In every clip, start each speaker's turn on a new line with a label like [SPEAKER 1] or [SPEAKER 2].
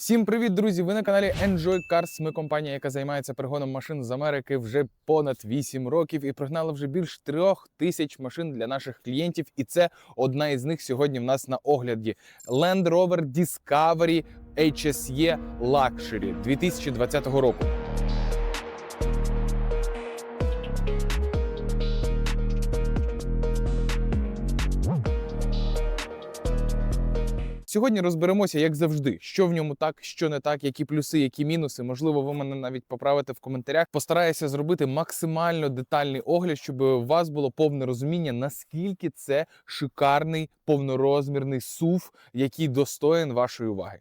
[SPEAKER 1] Всім привіт, друзі! Ви на каналі Enjoy Cars. Ми компанія, яка займається пригоном машин з Америки вже понад 8 років і пригнала вже більш трьох тисяч машин для наших клієнтів. І це одна із них сьогодні в нас на огляді. Land Rover Discovery HSE Luxury 2020 року. Сьогодні розберемося, як завжди, що в ньому так, що не так, які плюси, які мінуси. Можливо, ви мене навіть поправите в коментарях. Постараюся зробити максимально детальний огляд, щоб у вас було повне розуміння, наскільки це шикарний повнорозмірний сув, який достоїн вашої уваги.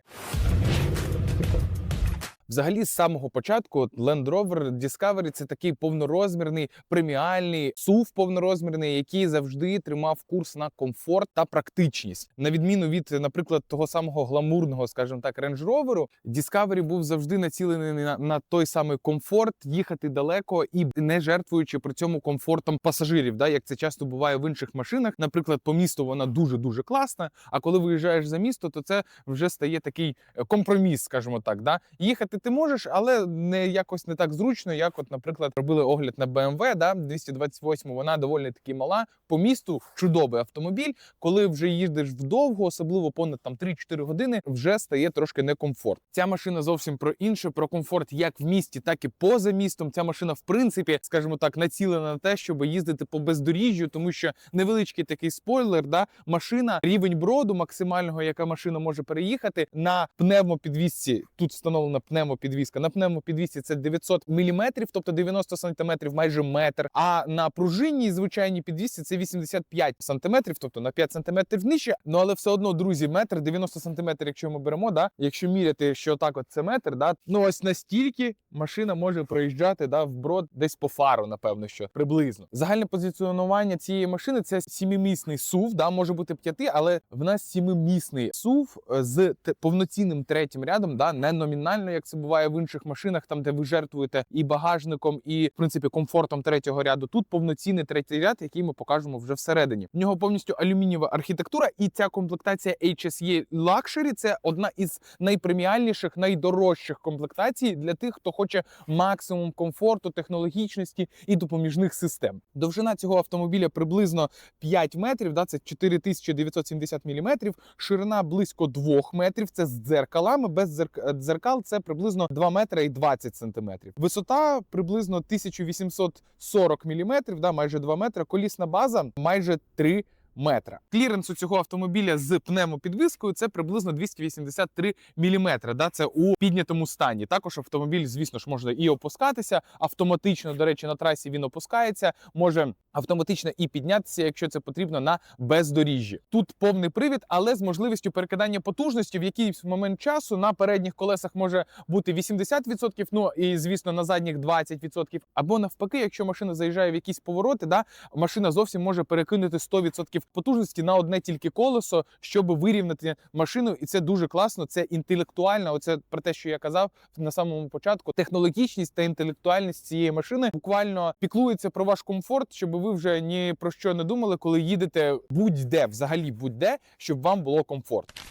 [SPEAKER 1] Взагалі, з самого початку Land Rover Discovery – це такий повнорозмірний преміальний SUV повнорозмірний, який завжди тримав курс на комфорт та практичність. На відміну від, наприклад, того самого гламурного, скажімо так, Range Rover, Discovery був завжди націлений на, на той самий комфорт, їхати далеко і не жертвуючи при цьому комфортом пасажирів. Да, як це часто буває в інших машинах. Наприклад, по місту вона дуже дуже класна. А коли виїжджаєш за місто, то це вже стає такий е, компроміс, скажімо так. Да? Їхати ти можеш, але не якось не так зручно, як, от, наприклад, робили огляд на BMW, да, 228, вона доволі таки мала. По місту чудовий автомобіль. Коли вже їздиш вдовго, особливо понад там 3-4 години, вже стає трошки некомфорт. Ця машина зовсім про інше, про комфорт як в місті, так і поза містом. Ця машина, в принципі, скажімо так, націлена на те, щоб їздити по бездоріжжю, тому що невеличкий такий спойлер, да, машина рівень броду максимального, яка машина може переїхати на пневмопідвісці. Тут встановлена пневмопідвізка. На пневмопідвісці це 900 мм, тобто 90 см, майже метр. А на пружинній звичайній підвісці це 85 см, тобто на 5 см нижче. Ну але все одно, друзі, метр 90 см, якщо ми беремо, да, якщо міряти, що так, от це метр, да, ну ось настільки машина може проїжджати да, вброд десь по фару, напевно, що приблизно. Загальне позиціонування цієї машини це сімимісний SUV, да, може бути п'яти, але в нас сімимісний SUV е, з повноцінним третім рядом, да, не номінально, як це буває в інших машинах, там де ви жертвуєте і багажником, і в принципі комфортом третього ряду. Тут повноцінний третій ряд, який ми покажемо вже всередині. В нього повністю алюмінієва архітектура, і ця комплектація HSE Luxury – це одна із найпреміальніших, найдорожчих комплектацій для тих, хто хоче максимум комфорту, технологічності і допоміжних систем. Довжина цього автомобіля приблизно 5 метрів, да, це 4970 міліметрів, ширина близько 2 метрів. Це з дзеркалами. Без дзеркал це приблизно 2 метри і 20 сантиметрів. Висота приблизно 1840 міліметрів, да, майже 2 метри. Колісна база майже 3 метра. Кліренс цього автомобіля з пневмопідвіскою це приблизно 283 мм. Да, це у піднятому стані. Також автомобіль, звісно ж, може і опускатися. Автоматично, до речі, на трасі він опускається, може автоматично і піднятися, якщо це потрібно, на бездоріжжі. Тут повний привід, але з можливістю перекидання потужності в якийсь момент часу на передніх колесах може бути 80%, ну і звісно на задніх 20%. Або навпаки, якщо машина заїжджає в якісь повороти, да, машина зовсім може перекинути 100% потужності на одне тільки колесо, щоб вирівняти машину. І це дуже класно. Це інтелектуальна. Оце про те, що я казав на самому початку. Технологічність та інтелектуальність цієї машини буквально піклується про ваш комфорт, щоб ви вже ні про що не думали, коли їдете будь-де, взагалі будь-де, щоб вам було комфортно.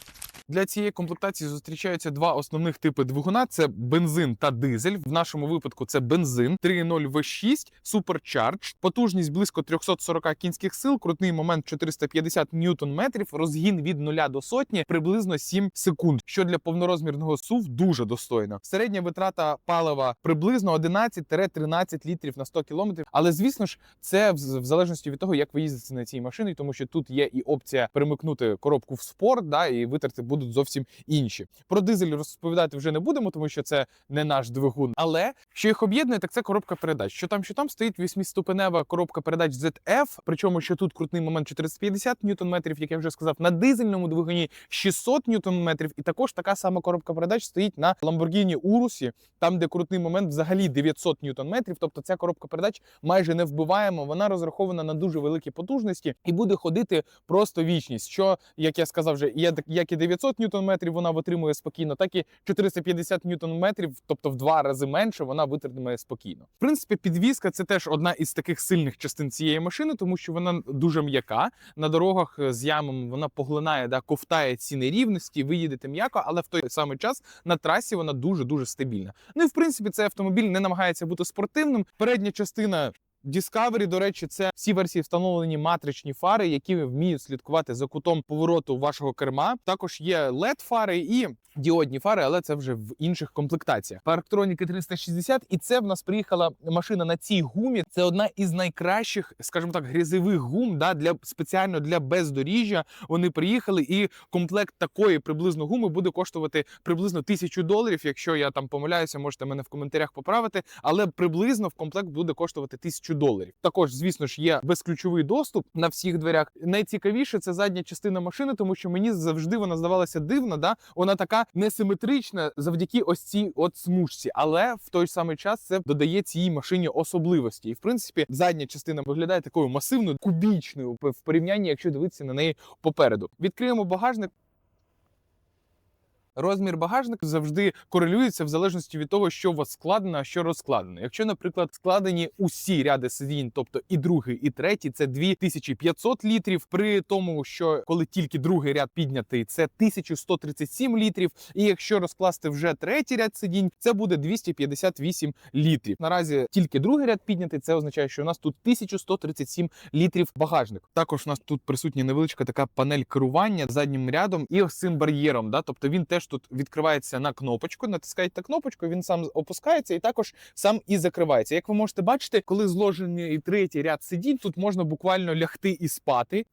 [SPEAKER 1] Для цієї комплектації зустрічаються два основних типи двигуна: це бензин та дизель. В нашому випадку це бензин 3.0 V6 Supercharged, потужність близько 340 кінських сил, крутний момент 450 ньютон метрів, розгін від 0 до сотні приблизно 7 секунд, що для повнорозмірного SUV дуже достойно. Середня витрата палива приблизно 11-13 літрів на 100 кілометрів. Але звісно ж, це в, залежності від того, як ви їздите на цій машині, тому що тут є і опція перемикнути коробку в спорт, да, і витрати будуть зовсім інші. Про дизель розповідати вже не будемо, тому що це не наш двигун. Але що їх об'єднує, так це коробка передач. Що там, що там стоїть восьмиступенева коробка передач ZF, причому що тут крутний момент 450 ньютон метрів, як я вже сказав, на дизельному двигуні 600 ньютон метрів, і також така сама коробка передач стоїть на Lamborghini Urus, там, де крутний момент взагалі 900 ньютон метрів. Тобто ця коробка передач майже не вбиваємо. Вона розрахована на дуже великі потужності і буде ходити просто вічність. Що, як я сказав, вже як і 900 500 ньютон-метрів вона витримує спокійно, так і 450 ньютон-метрів, тобто в два рази менше, вона витримує спокійно. В принципі, підвізка це теж одна із таких сильних частин цієї машини, тому що вона дуже м'яка. На дорогах е, з ямами вона поглинає, да, ковтає ці нерівності, ви їдете м'яко, але в той самий час на трасі вона дуже дуже стабільна. Ну і в принципі, цей автомобіль не намагається бути спортивним. Передня частина. Discovery, до речі, це всі версії встановлені матричні фари, які вміють слідкувати за кутом повороту вашого керма. Також є led фари і діодні фари, але це вже в інших комплектаціях. Парктроніки 360, і це в нас приїхала машина на цій гумі. Це одна із найкращих, скажімо так, грязевих гум да, для спеціально для бездоріжжя. Вони приїхали, і комплект такої приблизно гуми буде коштувати приблизно тисячу доларів. Якщо я там помиляюся, можете мене в коментарях поправити. Але приблизно в комплект буде коштувати тисячу доларів. Також, звісно ж, є безключовий доступ на всіх дверях. Найцікавіше це задня частина машини, тому що мені завжди вона здавалася дивна. Да, вона така несиметрична завдяки ось цій от смужці, але в той самий час це додає цій машині особливості. І в принципі, задня частина виглядає такою масивною, кубічною в порівнянні, якщо дивитися на неї попереду. Відкриємо багажник. Розмір багажника завжди корелюється в залежності від того, що у вас складено, а що розкладено. Якщо, наприклад, складені усі ряди сидінь, тобто і другий, і третій, це 2500 літрів. При тому, що коли тільки другий ряд піднятий, це 1137 літрів. І якщо розкласти вже третій ряд сидінь, це буде 258 літрів. Наразі тільки другий ряд піднятий. Це означає, що у нас тут 1137 літрів багажник. Також у нас тут присутня невеличка така панель керування заднім рядом і ось цим бар'єром. Да? Тобто він теж тут відкривається на кнопочку. Натискаєте кнопочку, він сам опускається і також сам і закривається. Як ви можете бачити, коли зложений третій ряд сидінь, тут можна буквально лягти і спати.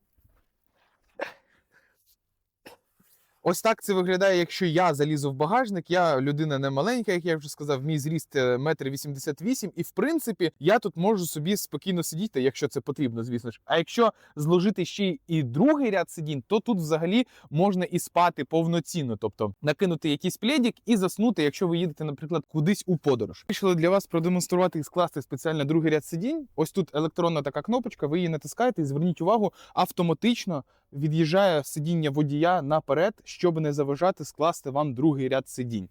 [SPEAKER 1] Ось так це виглядає, якщо я залізу в багажник. Я людина не маленька, як я вже сказав, мій зріст е, метр вісімдесят вісім, і в принципі я тут можу собі спокійно сидіти, якщо це потрібно, звісно ж. А якщо зложити ще і другий ряд сидінь, то тут взагалі можна і спати повноцінно, тобто накинути якийсь пледік і заснути, якщо ви їдете, наприклад, кудись у подорож. Вирішили для вас продемонструвати і скласти спеціально другий ряд сидінь. Ось тут електронна така кнопочка. Ви її натискаєте і зверніть увагу, автоматично від'їжджає сидіння водія наперед, щоб не заважати скласти вам другий ряд сидінь.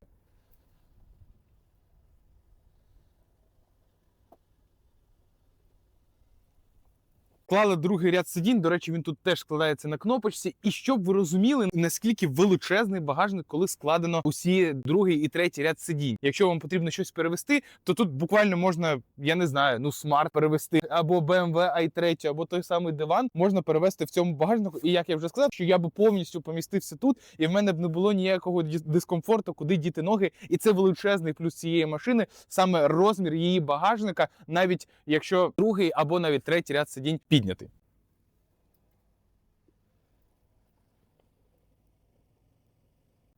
[SPEAKER 1] Клали другий ряд сидінь. До речі, він тут теж складається на кнопочці. І щоб ви розуміли, наскільки величезний багажник, коли складено усі другий і третій ряд сидінь. Якщо вам потрібно щось перевести, то тут буквально можна, я не знаю, ну смарт перевести або BMW i3, або той самий диван можна перевести в цьому багажнику. І як я вже сказав, що я би повністю помістився тут, і в мене б не було ніякого дис- дискомфорту, куди діти ноги. І це величезний плюс цієї машини, саме розмір її багажника, навіть якщо другий або навіть третій ряд сидінь піднятий.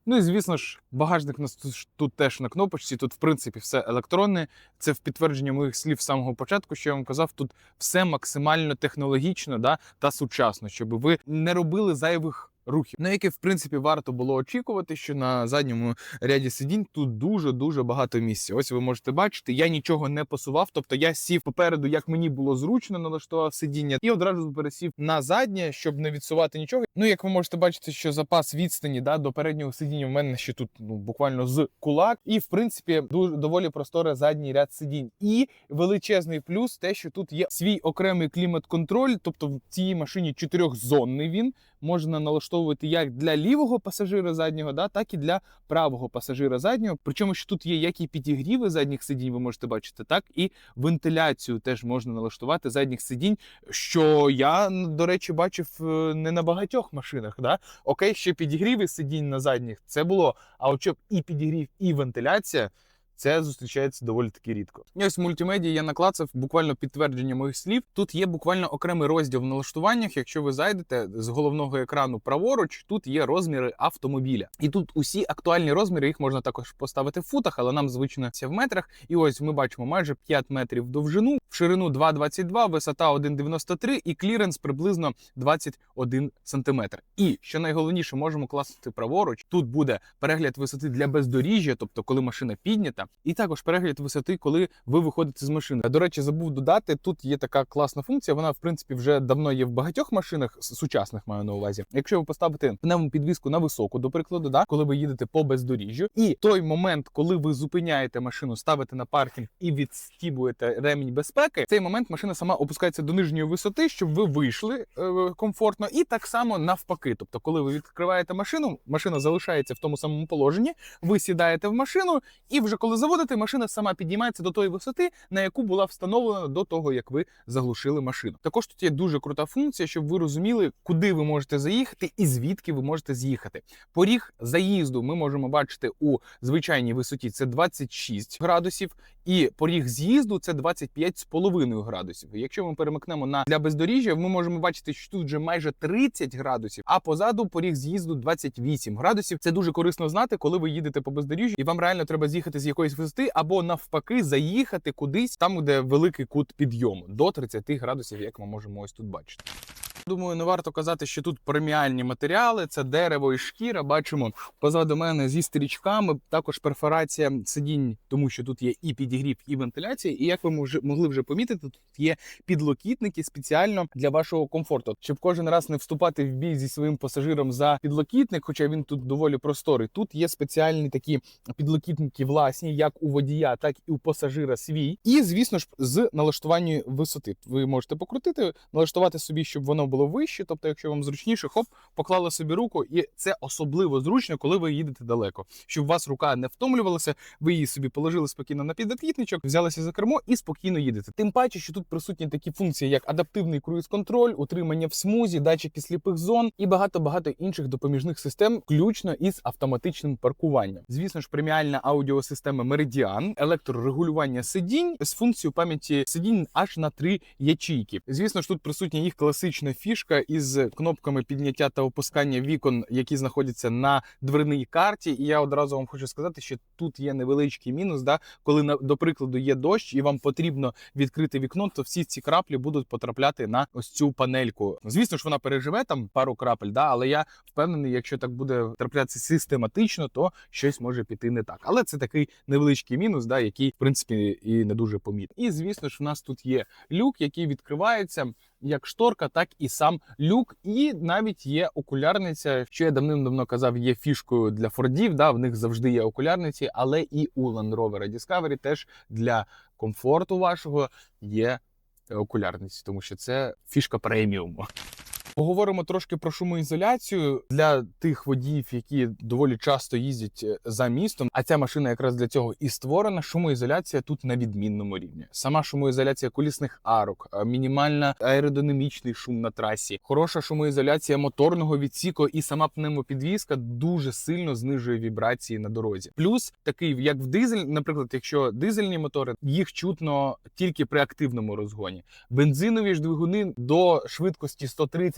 [SPEAKER 1] Ну і звісно ж, багажник у нас тут, тут теж на кнопочці. Тут, в принципі, все електронне. Це в підтвердження моїх слів з самого початку, що я вам казав, тут все максимально технологічно да, та сучасно, щоб ви не робили зайвих рухів. На які, в принципі, варто було очікувати, що на задньому ряді сидінь тут дуже дуже багато місця. Ось ви можете бачити, я нічого не посував. Тобто я сів попереду, як мені було зручно, налаштував сидіння, і одразу пересів на заднє, щоб не відсувати нічого. Ну, як ви можете бачити, що запас відстані да, до переднього сидіння в мене ще тут ну буквально з кулак, і в принципі дуже доволі просторе задній ряд сидінь. І величезний плюс те, що тут є свій окремий клімат-контроль, тобто в цій машині чотирьохзонний він можна налаштовувати як для лівого пасажира заднього, да, так і для правого пасажира заднього. Причому що тут є як і підігріви задніх сидінь, ви можете бачити, так і вентиляцію теж можна налаштувати задніх сидінь, що я, до речі, бачив е, не на багатьох машинах. Да? Окей, ще підігріви сидінь на задніх це було. А от щоб і підігрів, і вентиляція. Це зустрічається доволі таки рідко. Ось мультимедії я наклацав буквально підтвердження моїх слів. Тут є буквально окремий розділ в налаштуваннях. Якщо ви зайдете з головного екрану праворуч, тут є розміри автомобіля. І тут усі актуальні розміри, їх можна також поставити в футах, але нам звично це в метрах. І ось ми бачимо майже 5 метрів в довжину, в ширину 2,22, висота 1,93 і кліренс приблизно 21 сантиметр. І що найголовніше, можемо класти праворуч. Тут буде перегляд висоти для бездоріжжя, тобто коли машина піднята. І також перегляд висоти, коли ви виходите з машини. До речі, забув додати. Тут є така класна функція. Вона в принципі вже давно є в багатьох машинах сучасних маю на увазі. Якщо ви поставите пневмопідвіску на високу, до прикладу, да, коли ви їдете по бездоріжжю, і той момент, коли ви зупиняєте машину, ставите на паркінг і відстібуєте ремінь безпеки, в цей момент машина сама опускається до нижньої висоти, щоб ви вийшли е, комфортно, і так само навпаки. Тобто, коли ви відкриваєте машину, машина залишається в тому самому положенні, ви сідаєте в машину, і вже коли заводите, машина сама піднімається до тої висоти, на яку була встановлена до того, як ви заглушили машину. Також тут є дуже крута функція, щоб ви розуміли, куди ви можете заїхати і звідки ви можете з'їхати. Поріг заїзду ми можемо бачити у звичайній висоті це 26 градусів, і поріг з'їзду це 25,5 градусів. Якщо ми перемикнемо на для бездоріжжя, ми можемо бачити, що тут вже майже 30 градусів, а позаду поріг з'їзду 28 градусів. Це дуже корисно знати, коли ви їдете по бездоріжжю, і вам реально треба з'їхати з якоїсь висоти, або навпаки заїхати кудись там, де великий кут підйому до 30 градусів, як ми можемо ось тут бачити. Думаю, не варто казати, що тут преміальні матеріали, це дерево і шкіра. Бачимо позаду мене зі стрічками, також перфорація сидінь, тому що тут є і підігрів, і вентиляція. І як ви могли вже помітити, тут є підлокітники спеціально для вашого комфорту, щоб кожен раз не вступати в бій зі своїм пасажиром за підлокітник, хоча він тут доволі просторий. Тут є спеціальні такі підлокітники власні, як у водія, так і у пасажира свій. І звісно ж, з налаштування висоти. Ви можете покрутити, налаштувати собі, щоб воно було вище. Тобто, якщо вам зручніше, хоп, поклали собі руку, і це особливо зручно, коли ви їдете далеко, щоб у вас рука не втомлювалася. Ви її собі положили спокійно на підлокітничок, взялися за кермо і спокійно їдете. Тим паче, що тут присутні такі функції, як адаптивний круїз-контроль, утримання в смузі, датчики сліпих зон і багато багато інших допоміжних систем, включно із автоматичним паркуванням. Звісно ж, преміальна аудіосистема Meridian, електрорегулювання сидінь з функцією пам'яті сидінь аж на три ячійки. Звісно ж, тут присутня їх класична фішка із кнопками підняття та опускання вікон, які знаходяться на дверній карті. І я одразу вам хочу сказати, що тут є невеличкий мінус. Да, коли до прикладу є дощ, і вам потрібно відкрити вікно, то всі ці краплі будуть потрапляти на ось цю панельку. Звісно ж, вона переживе там пару крапель, да, але я впевнений, якщо так буде траплятися систематично, то щось може піти не так. Але це такий невеличкий мінус, да, який в принципі і не дуже помітний. І звісно ж, в нас тут є люк, який відкривається. Як шторка, так і сам люк, і навіть є окулярниця, що я давним-давно казав, є фішкою для фордів. Да, в них завжди є окулярниці, але і у Land Rover Discovery теж для комфорту вашого є окулярниці, тому що це фішка преміуму. Поговоримо трошки про шумоізоляцію для тих водіїв, які доволі часто їздять е, за містом. А ця машина якраз для цього і створена. Шумоізоляція тут на відмінному рівні. Сама шумоізоляція колісних арок, е, мінімальна аеродинамічний шум на трасі, хороша шумоізоляція моторного відсіку, і сама пневмопідвізка дуже сильно знижує вібрації на дорозі. Плюс такий, як в дизель, наприклад, якщо дизельні мотори, їх чутно тільки при активному розгоні. Бензинові ж двигуни до швидкості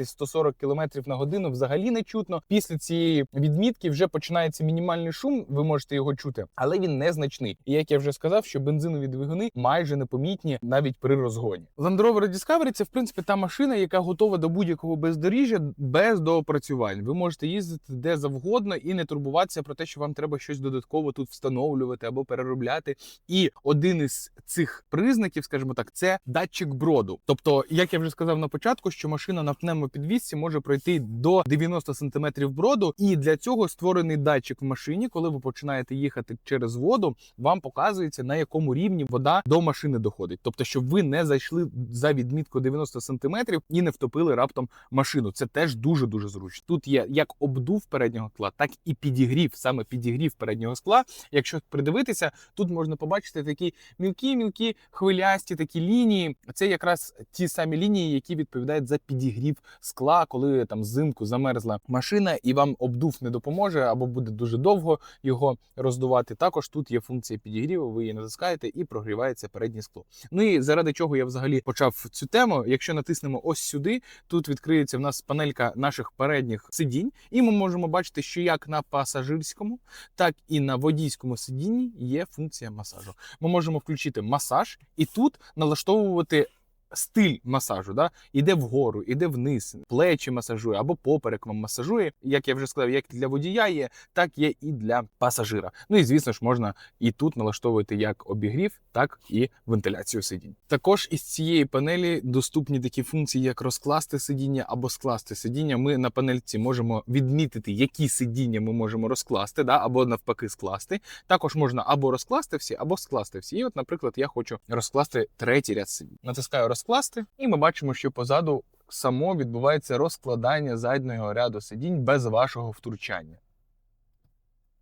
[SPEAKER 1] 130-140 км на годину взагалі не чутно. Після цієї відмітки вже починається мінімальний шум. Ви можете його чути, але він незначний. І як я вже сказав, що бензинові двигуни майже непомітні навіть при розгоні. Land Rover Discovery – це в принципі та машина, яка готова до будь-якого бездоріжжя без доопрацювань. Ви можете їздити де завгодно і не турбуватися про те, що вам треба щось додатково тут встановлювати або переробляти. І один із цих признаків, скажімо так, це датчик броду. Тобто, як я вже сказав на початку, що машина на пневмопідвісці може пройти до 90 см броду, і для цього створений датчик в машині. Коли ви починаєте їхати через воду, вам показується на якому рівні вода до машини доходить. Тобто, щоб ви не зайшли за відмітку 90 см і не втопили раптом машину. Це теж дуже дуже зручно. Тут є як обдув переднього скла, так і підігрів, саме підігрів переднього скла. Якщо придивитися, тут можна побачити такі мілкі-мілкі хвилясті такі лінії. Це якраз ті самі лінії, які відповідають за підігрів скла, коли там зимку замерзла машина, і вам обдув не допоможе або буде дуже довго його роздувати. Також тут є функція підігріву. Ви її натискаєте і прогрівається переднє скло. Ну і заради чого я взагалі почав цю тему. Якщо натиснемо ось сюди, тут відкриється в нас панелька наших передніх сидінь, і ми можемо бачити, що як на пасажирському, так і на водійському сидінні є функція масажу. Ми можемо включити масаж і тут налаштовувати стиль масажу, да, іде вгору, іде вниз, плечі масажує або поперек вам масажує. Як я вже сказав, як для водія є, так є і для пасажира. Ну і звісно ж, можна і тут налаштовувати як обігрів, так і вентиляцію сидінь. Також із цієї панелі доступні такі функції, як розкласти сидіння або скласти сидіння. Ми на панельці можемо відмітити, які сидіння ми можемо розкласти, да, або навпаки скласти. Також можна або розкласти всі, або скласти всі. І от, наприклад, я хочу розкласти третій ряд сидінь. Натискаю розкласти, і ми бачимо, що позаду само відбувається розкладання заднього ряду сидінь без вашого втручання.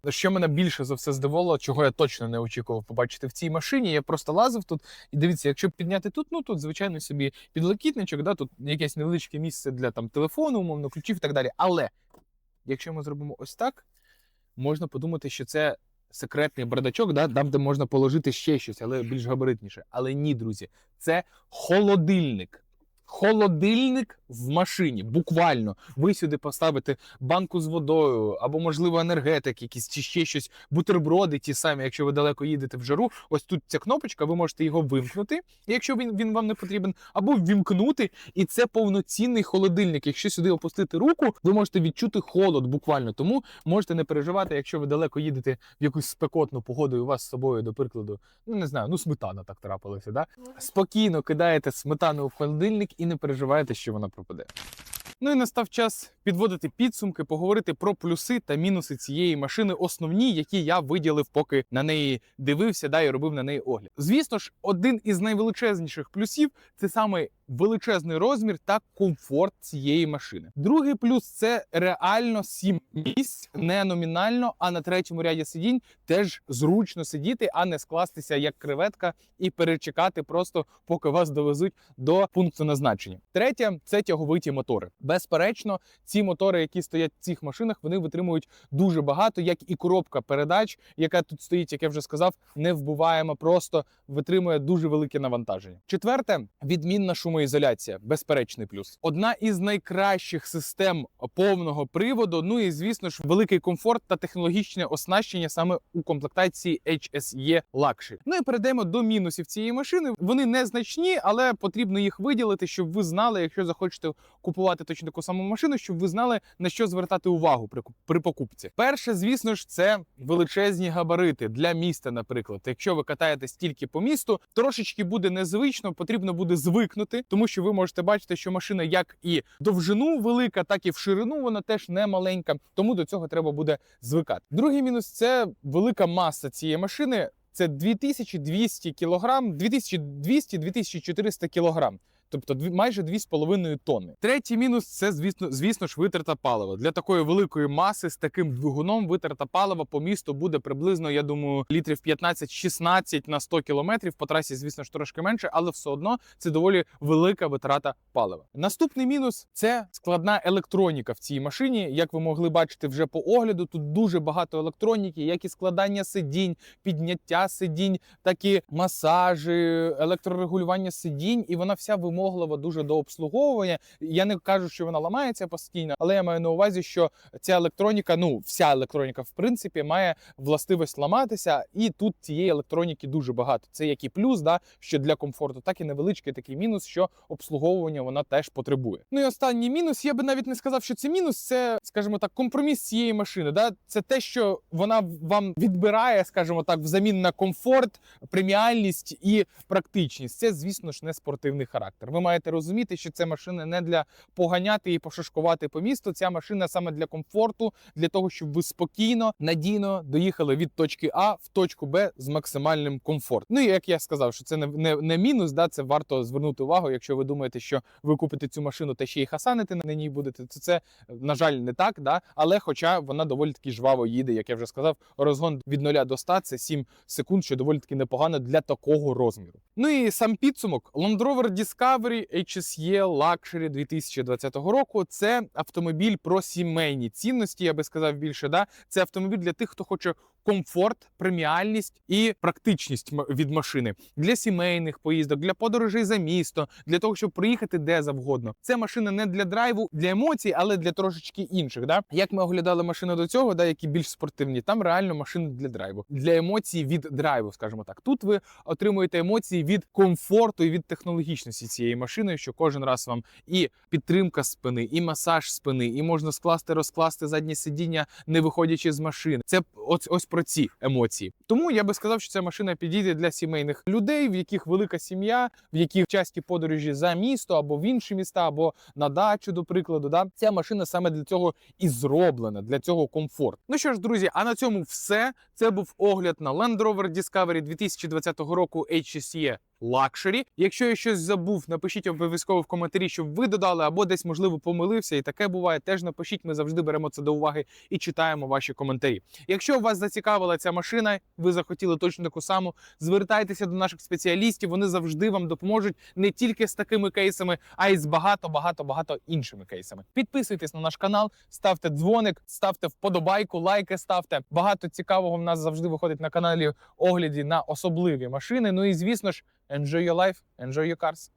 [SPEAKER 1] Що мене більше за все здивувало, чого я точно не очікував побачити в цій машині. Я просто лазив тут, і дивіться, якщо підняти тут, ну тут звичайно собі підлокітничок, да, тут якесь невеличке місце для там телефону, умовно, ключів і так далі. Але якщо ми зробимо ось так, можна подумати, що це секретний бардачок, да, там, де можна положити ще щось, але більш габаритніше. Але ні, друзі, це холодильник. Холодильник в машині, буквально. Ви сюди поставите банку з водою, або, можливо, енергетик, якісь чи ще щось, бутерброди, ті самі, якщо ви далеко їдете в жару. Ось тут ця кнопочка, ви можете його вимкнути, якщо він, він вам не потрібен, або ввімкнути. І це повноцінний холодильник. Якщо сюди опустити руку, ви можете відчути холод буквально. Тому можете не переживати, якщо ви далеко їдете в якусь спекотну погоду, і у вас з собою, до прикладу, ну не знаю, ну сметана так трапилася. Да? Спокійно кидаєте сметану в холодильник і не переживаєте, що вона пропаде. Ну і настав час підводити підсумки, поговорити про плюси та мінуси цієї машини, основні, які я виділив, поки на неї дивився, да і робив на неї огляд. Звісно ж, один із найвеличезніших плюсів це саме величезний розмір та комфорт цієї машини. Другий плюс це реально сім місць, не номінально, а на третьому ряді сидінь теж зручно сидіти, а не скластися як креветка і перечекати просто, поки вас довезуть до пункту назначення. Третє це тяговиті мотори. Безперечно, ці мотори, які стоять в цих машинах, вони витримують дуже багато, як і коробка передач, яка тут стоїть, як я вже сказав, не вбиваємо, просто витримує дуже велике навантаження. Четверте відмінна шумоізоляція, безперечний плюс. Одна із найкращих систем повного приводу. Ну і звісно ж, великий комфорт та технологічне оснащення саме у комплектації HSE Luxury. Ну і перейдемо до мінусів цієї машини. Вони незначні, але потрібно їх виділити, щоб ви знали, якщо захочете купувати точно таку саму машину, щоб ви знали на що звертати увагу при, при покупці. Перше, звісно ж, це величезні габарити для міста. Наприклад, якщо ви катаєтесь тільки по місту, трошечки буде незвично, потрібно буде звикнути, тому що ви можете бачити, що машина як і довжину велика, так і в ширину вона теж не маленька. Тому до цього треба буде звикати. Другий мінус це велика маса цієї машини. Це 2200 кілограм, 2200-2400 кілограм. Тобто майже 2,5 тонни. Третій мінус це, звісно, звісно ж, витрата палива. Для такої великої маси з таким двигуном витрата палива по місту буде приблизно, я думаю, літрів 15-16 на 100 кілометрів. По трасі, звісно ж, трошки менше, але все одно це доволі велика витрата палива. Наступний мінус це складна електроніка в цій машині. Як ви могли бачити вже по огляду, тут дуже багато електроніки, як і складання сидінь, підняття сидінь, так і масажі, електрорегулювання сидінь, і вона вся вимоглива дуже до обслуговування. Я не кажу, що вона ламається постійно, але я маю на увазі, що ця електроніка, ну вся електроніка, в принципі, має властивість ламатися, і тут цієї електроніки дуже багато. Це як і плюс, да, що для комфорту, так і невеличкий такий мінус, що обслуговування вона теж потребує. Ну і останній мінус, я би навіть не сказав, що це мінус, це, скажімо так, компроміс цієї машини. Да? Це те, що вона вам відбирає, скажімо так, взамін на комфорт, преміальність і практичність. Це, звісно ж, не спортивний характер. Ви маєте розуміти, що це машина не для поганяти і пошашкувати по місту. Ця машина саме для комфорту, для того, щоб ви спокійно, надійно доїхали від точки А в точку Б з максимальним комфортом. Ну і як я сказав, що це не, не, не мінус, да, це варто звернути увагу. Якщо ви думаєте, що ви купите цю машину та ще й хасанити на ній будете, то це на жаль не так. Да? Але хоча вона доволі таки жваво їде, як я вже сказав, розгон від 0 до 100 – це 7 секунд, що доволі таки непогано для такого розміру. Ну і сам підсумок Land Rover Discovery HSE Luxury 2020 року. Це автомобіль про сімейні цінності. Я би сказав більше. Да, це автомобіль для тих, хто хоче комфорт, преміальність і практичність від машини для сімейних поїздок, для подорожей за місто, для того, щоб приїхати де завгодно. Це машина не для драйву, для емоцій, але для трошечки інших. Да? Як ми оглядали машини до цього, да, які більш спортивні, там реально машини для драйву, для емоцій від драйву, скажімо так. Тут ви отримуєте емоції від комфорту і від технологічності цієї машини, що кожен раз вам і підтримка спини, і масаж спини, і можна скласти, розкласти заднє сидіння, не виходячи з машини. Це ось ось про ці емоції. Тому я би сказав, що ця машина підійде для сімейних людей, в яких велика сім'я, в яких часті подорожі за місто або в інші міста, або на дачу, до прикладу. Да? Ця машина саме для цього і зроблена, для цього комфорт. Ну що ж, друзі, а на цьому все. Це був огляд на Land Rover Discovery 2020 року HSE Luxury. Якщо я щось забув, напишіть обов'язково в коментарі, щоб ви додали, або десь можливо помилився, і таке буває. Теж напишіть. Ми завжди беремо це до уваги і читаємо ваші коментарі. Якщо вас зацікавила ця машина, ви захотіли точно таку саму, звертайтеся до наших спеціалістів. Вони завжди вам допоможуть не тільки з такими кейсами, а й з багато, багато, багато іншими кейсами. Підписуйтесь на наш канал, ставте дзвоник, ставте вподобайку, лайки ставте. Багато цікавого в нас завжди виходить на каналі огляді на особливі машини. Ну і звісно ж, Enjoy your life, enjoy your cars.